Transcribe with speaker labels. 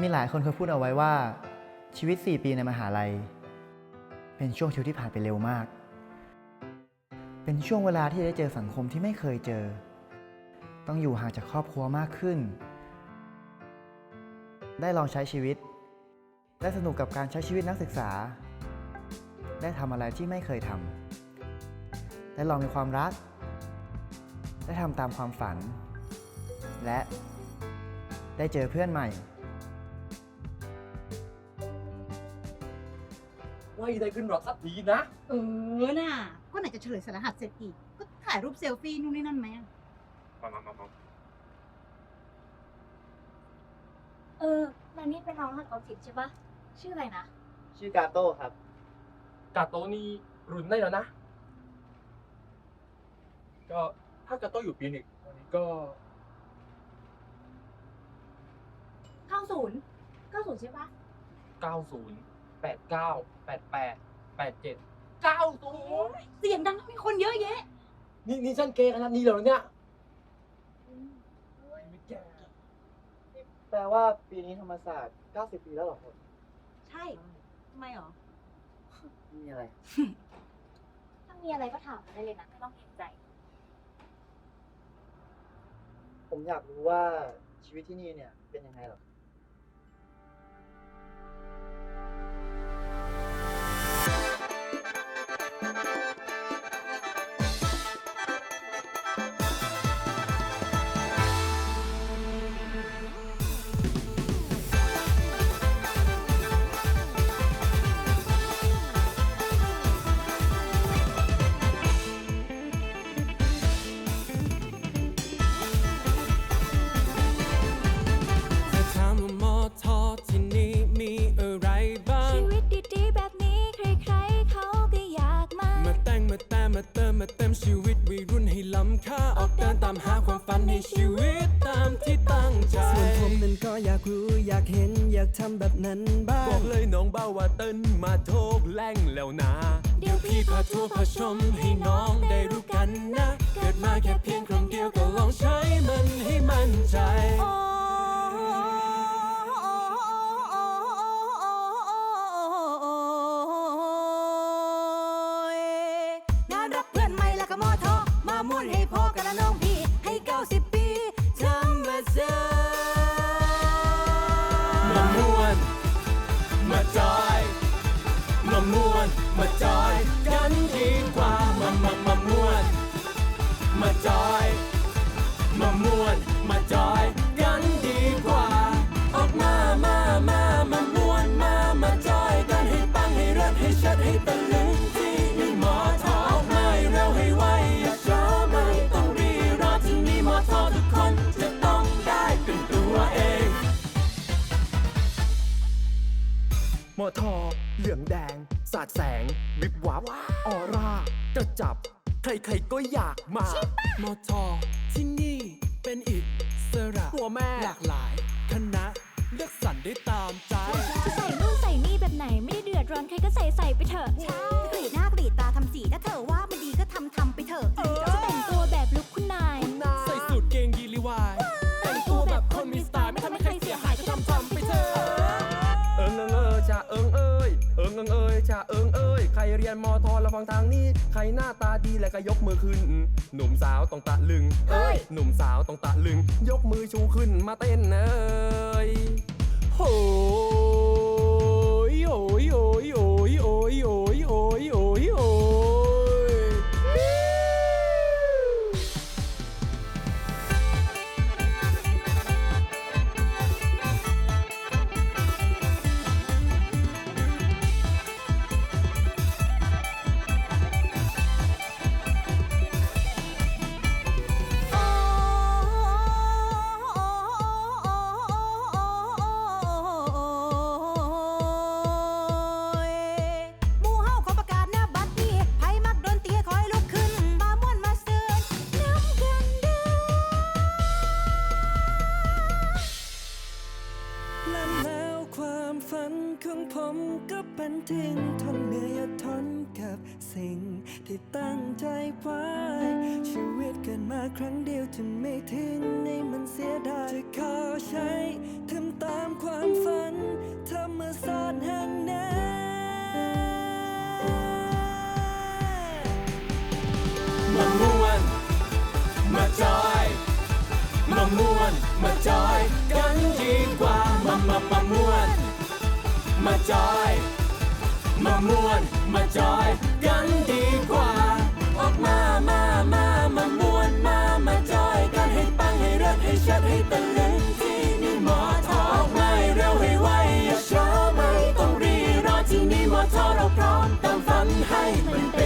Speaker 1: มีหลายคนเคยพูดเอาไว้ว่า ชีวิต 4 ปีในมหาลัย เป็นช่วงชีวิตที่ผ่านไปเร็วมาก เป็นช่วงเวลาที่ได้เจอสังคมที่ไม่เคยเจอ ต้องอยู่ห่างจากครอบครัวมากขึ้น ได้ลองใช้ชีวิต ได้สนุกกับการใช้ชีวิตนักศึกษา ได้ทำอะไรที่ไม่เคยทำได้ลองมีความรัก ได้ทำตามความฝัน และได้เจอเพื่อนใหม่
Speaker 2: ว่าได้ขึ้นรถสักทีนะ
Speaker 3: เออน่ะ ก็ไหนจะเฉลยสารหัสเสร็จอีก ก็ถ่ายรูปเซลฟี่นู่นนี่นั่นไหมอะ
Speaker 2: มามามามา
Speaker 4: เออแล้วนี่เป็นน้องหัดออฟฟิศใช่ปะชื่ออะไรนะ
Speaker 1: ชื่อกาโต้ครับ
Speaker 2: กาโตะนี่รุ่นได้แล้วนะ ก็ถ้ากาโตะอยู่ปีหนึ่งตอนนี้ก็
Speaker 4: 90 90ใช่ปะ
Speaker 2: 90 89 88 87 90
Speaker 3: เสียงดังมีคนเยอะแยะ
Speaker 2: นี่นี่ฉันเกย์ขนาดนี้เลยเหรอเนี่ยไม่แก่
Speaker 1: แปลว่าปีนี้ธรรมศาสตร์ 90 ปีแล้วเหรอครับ
Speaker 3: ใช่ทำไมหรอ
Speaker 1: มีอะไร
Speaker 4: ถ้ามีอะไรก็ถามมาได้เลยนะไม่ต้องเกรงใจ
Speaker 1: ผมอยากรู้ว่าชีวิตที่นี่เนี่ยเป็นยังไงหรอ
Speaker 4: ชีวิต
Speaker 5: ตามที่ตั้งใจ
Speaker 6: ส่วนผมนั้นก็อยากรู้อยากเห็นอยากทำแบบนั้นบ้า
Speaker 5: บอง กเลยน้องเบ้าว่าเต้นมาโทกแรงแล้วนะ
Speaker 4: เดี๋ยวพี่
Speaker 5: พี่พาทัวร์พาชมให้น้องได้รู้กันนะ เกิดมาแค่เพียงครั้งเดียวก็ลองใช้มันให้มั่นใจ
Speaker 3: โอ้ยงานรับเพื่อนใหม่แล้วก็มอทอมามุ่นให้พ่อกันละน้องพี่
Speaker 5: จอย มาม่วนมาจอยกันดีกว่า ออกมา มา มามาม่วนมา มาจอยกันให้ปังให้รัดให้ชัดให้ตะลึงที่นี่หมอทอออกมาให้เร็วให้ไวอย่าช้าไม่ต้องรีรอที่นี่หมอทอทุกคนจะต้องได้เป็นตัวเอง
Speaker 7: มอทอเหลืองแดง สาดแสง วิบวับ ออร่าจะจับ ใครๆก็อยากมา
Speaker 5: มอทอที่นี่เป็นอิสระ
Speaker 7: หัวแม่
Speaker 5: หลากหลาย คณะเลือกสรรได้ตามใจ
Speaker 4: จะใส่นู่นใส่นี่แบบไหนไม่ได้เดือดร้อนใครก็ใส่ใส่ไปเถอะ
Speaker 3: กรีดหน้ากรีดตาทำสีถ้าเธอว่า เรี
Speaker 5: ยนมอ
Speaker 7: ทอแล้วฟังทางนี้ ใครหน้าตาดีแล้วก็ยกมือขึ้น หนุ่มสาวต้องตะลึง เอ้ย หนุ่มสาวต้องตะลึง ยกมือชูขึ้นมาเต้นเอ้ยโห
Speaker 6: และแล้วความฝันของผมก็เป็นทิ้งทนเหนื่อยอดทนกับสิ่งที่ตั้งใจไว้ชีวิตเกิดมาครั้งเดียวจะไม่ทิ้งให้มันเสีย มาจอย มาม
Speaker 5: วนมาจอยกันดีกว่า ออกมา มา มามามวนมามาจอยกันให้ปังให้เลิศให้ชัดให้ตะลึงที่นี่หมอทอออกมาเร็วให้ไวอย่าช้าไม่ต้องรีรอที่นี่หมอทอเราพร้อมตามฝันให้มันเป็น